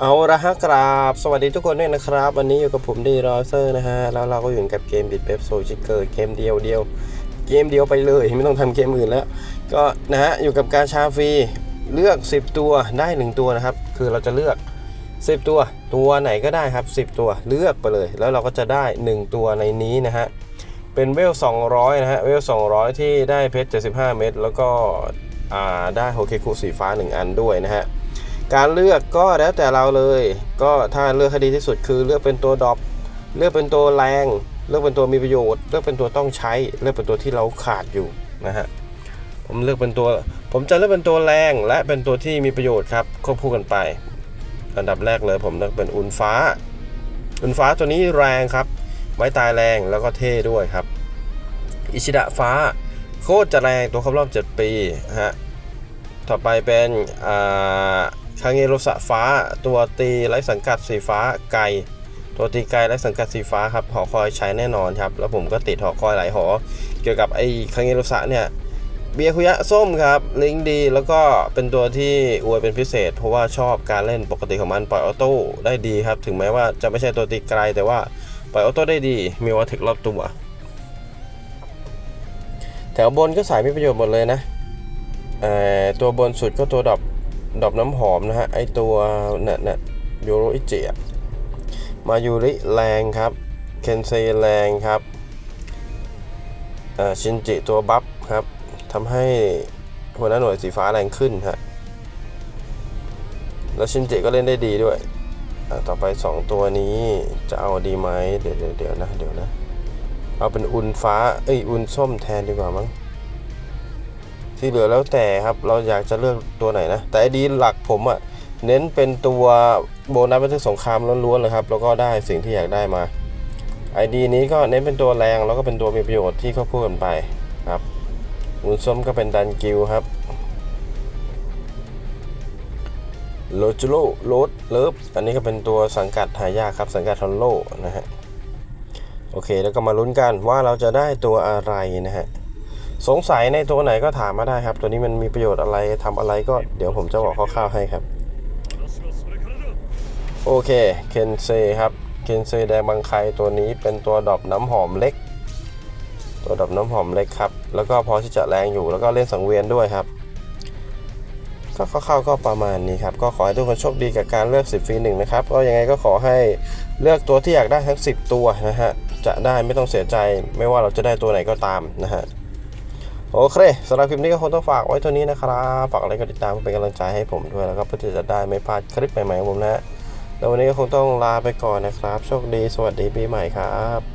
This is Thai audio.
เอาละฮะกราบ สวัสดีทุกคนด้วยนะครับ วันนี้อยู่กับผมดีรอเซอร์นะฮะ แล้วเราก็อยู่กับเกมบิดเบบโซชิเกอร์เกมเดียวเดียว เกมเดียวไปเลย ไม่ต้องทำเกมอื่นแล้ว ก็นะฮะ อยู่กับการชาฟรี เลือก 10 ตัวได้ 1 ตัวนะครับ คือเราจะเลือก 10 ตัว ตัวไหนก็ได้ครับ 10 ตัวเลือกไปเลย แล้วเราก็จะได้ 1 ตัวในนี้นะฮะ เป็นเวล 200 นะฮะ เวล 200 ที่ได้เพชร 75 เม็ดแล้วก็ได้โฮเคคุสีฟ้า 1 อันด้วยนะฮะ การเลือกก็แล้วแต่เราเลย ก็ถ้าเลือกให้ดีที่สุดคือเลือกเป็นตัวดรอปเลือกเป็นตัวแรง เลือกเป็นตัวมีประโยชน์ เลือกเป็นตัวต้องใช้ เลือกเป็นตัวที่เราขาดอยู่นะฮะผมเลือกเป็นตัว ผมจะเลือกเป็นตัวแรงและเป็นตัวที่มีประโยชน์ครับควบคู่กันไป อันดับแรกเลยผมเลือกเป็นอุนฟ้า อุนฟ้าตัวนี้แรงครับ ไม้ตายแรงแล้วก็เท่ด้วยครับ อิชิดะฟ้า โคตรจะแรงตัวครบรอบ 7 ปีฮะต่อไปเป็นอ่า คางเงโรสะฟ้า ตัวตีไร้สังกัดสีฟ้าไกลตัวตีไกลไร้สังกัดสีฟ้าครับหอคอยใช้แน่นอนครับ แล้วผมก็ติดหอคอยหลายหอ เกี่ยวกับไอ้คางเงโรสะเนี่ยเบียคุยะส้มครับ ลิงดีแล้วก็เป็นตัวที่อวยเป็นพิเศษ เพราะว่าชอบการเล่นปกติของมันปล่อยออโต้ได้ดีครับ ถึงแม้ว่าจะไม่ใช่ตัวตีไกลแต่ว่าปล่อยออโต้ได้ดี มีวัตถุรอบตัว แถวบนก็สายมีประโยชน์หมดเลยนะตัวบนสุดก็ตัวดอก ดอกน้ำหอมนะฮะ ไอตัวเนี่ยเนี่ยยูโรอิจิอะมายูริแรงครับ เคนเซแรงครับชินจิตัวบัฟครับทำให้หัวหน้าหน่วยสีฟ้าแรงขึ้นฮะ แล้วชินจิก็เล่นได้ดีด้วย ต่อไป 2 ตัวนี้จะเอาดีไหมเดี๋ยวเดี๋ยวเดี๋ยวนะ เดี๋ยวนะ เอาเป็นอุนฟ้า เอ้ย อุนส้มแทนดีกว่ามั้ง ที่เหลือแล้วแต่ครับเราอยากจะเลือกตัวไหนนะ แต่ไอดีหลักผมอะ่ะเน้นเป็นตัวโบนัสบันทึกสงครามล้วนๆเลยครับ แล้วก็ได้สิ่งที่อยากได้มา ID นี้ก็เน้นเป็นตัวแรงแล้วก็เป็นตัวมีประโยชน์ที่เขาพูดกันไปครับอุนส้มก็เป็นดันกิลครับโลจูโลโรดเลิฟอันนี้ก็เป็นตัวสังกัดหายากครับ สังกัดทอนโลนะฮะ โอเค แล้วก็มาลุ้นกันว่าเราจะได้ตัวอะไรนะฮะ สงสัยในตัวไหนก็ถามมาได้ครับ ตัวนี้มันมีประโยชน์อะไรทำอะไรก็เดี๋ยวผมจะบอกคร่าวๆให้ครับ โอเคเคนเซครับเคนเซแดงบางไคตัวนี้เป็นตัวดอกน้ำหอมเล็ก ตัวดอกน้ำหอมเล็กครับ แล้วก็พอที่จะแรงอยู่แล้วก็เล่นสังเวียนด้วยครับก็คร่าวๆก็ประมาณนี้ครับ ก็ขอให้ทุกคนโชคดีกับการเลือก 10ฟรีหนึ่งนะครับ ก็ยังไงก็ขอให้เลือกตัวที่อยากได้ทั้ง 10 ตัวนะฮะ จะได้ไม่ต้องเสียใจ ไม่ว่าเราจะได้ตัวไหนก็ตามนะฮะ โอเคสำหรับคลิปนี้ก็คงต้องฝากไว้เท่านี้นะครับฝากอะไรก็ติดตามเป็นกำลังใจให้ผมด้วยแล้วก็เพื่อจะได้ไม่พลาดคลิปใหม่ๆของผมนะแล้ววันนี้ก็คงต้องลาไปก่อนนะครับ โชคดีสวัสดีปีใหม่ครับ